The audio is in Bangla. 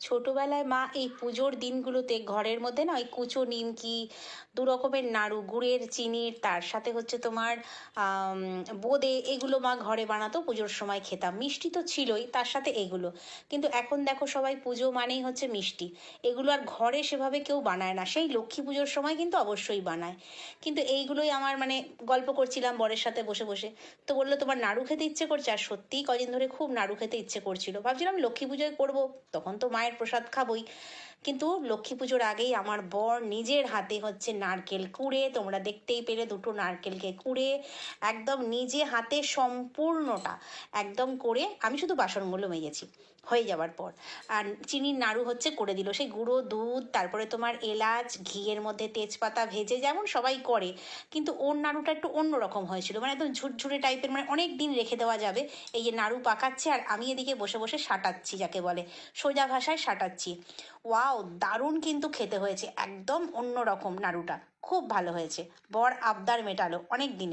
ছোটোবেলায় মা এই পুজোর দিনগুলোতে ঘরের মধ্যে না ওই কুচো, নিমকি, দু রকমের নাড়ু, গুড়ের, চিনির, তার সাথে হচ্ছে তোমার বোঁদে এগুলো মা ঘরে বানাতো, পুজোর সময় খেতাম। মিষ্টি তো ছিলই, তার সাথে এগুলো। কিন্তু এখন দেখো সবাই পুজো মানেই হচ্ছে মিষ্টি। এগুলো আর ঘরে সেভাবে কেউ বানায় না। সেই লক্ষ্মী পুজোর সময় কিন্তু অবশ্যই বানায়। কিন্তু এইগুলোই আমার মানে গল্প করছিলাম বরের সাথে বসে বসে। তো বলল, তোমার নাড়ু খেতে ইচ্ছে করছে? আর সত্যিই কদিন ধরে খুব নাড়ু খেতে ইচ্ছে করছিল। ভাবছিলাম লক্ষ্মী পুজোয় করব। তখন তো মায়ের প্রসাদ খাবোই। কিন্তু লক্ষ্মী পুজোর আগেই আমার বর নিজের হাতে হচ্ছে নারকেল কুড়ে, তোমরা দেখতেই পেলে দুটো নারকেলকে কুড়ে, একদম নিজে হাতে সম্পূর্ণটা একদম করে আমি শুধু বাসনগুলো মেজেছি, হয়ে যাওয়ার পর। আর চিনির নাড়ু হচ্ছে করে দিল, সেই গুঁড়ো, দুধ, তারপরে তোমার এলাচ, ঘিয়ের মধ্যে তেজপাতা ভেজে যেমন সবাই করে, কিন্তু ওর নাড়ুটা একটু অন্যরকম হয়েছিল মানে একদম ঝুরঝুরে টাইপের মানে অনেক দিন রেখে দেওয়া যাবে, এই যে নাড়ু পাকাচ্ছে আর আমি এদিকে বসে বসে সাটাচ্ছি, যাকে বলে সোজা ভাষায় সাটাচ্ছি। ওয়াও দারুণ কিন্তু খেতে হয়েছে। একদম অন্য রকম নাড়ুটা। খুব ভালো হয়েছে। বর আবদার মেটালো অনেক দিনে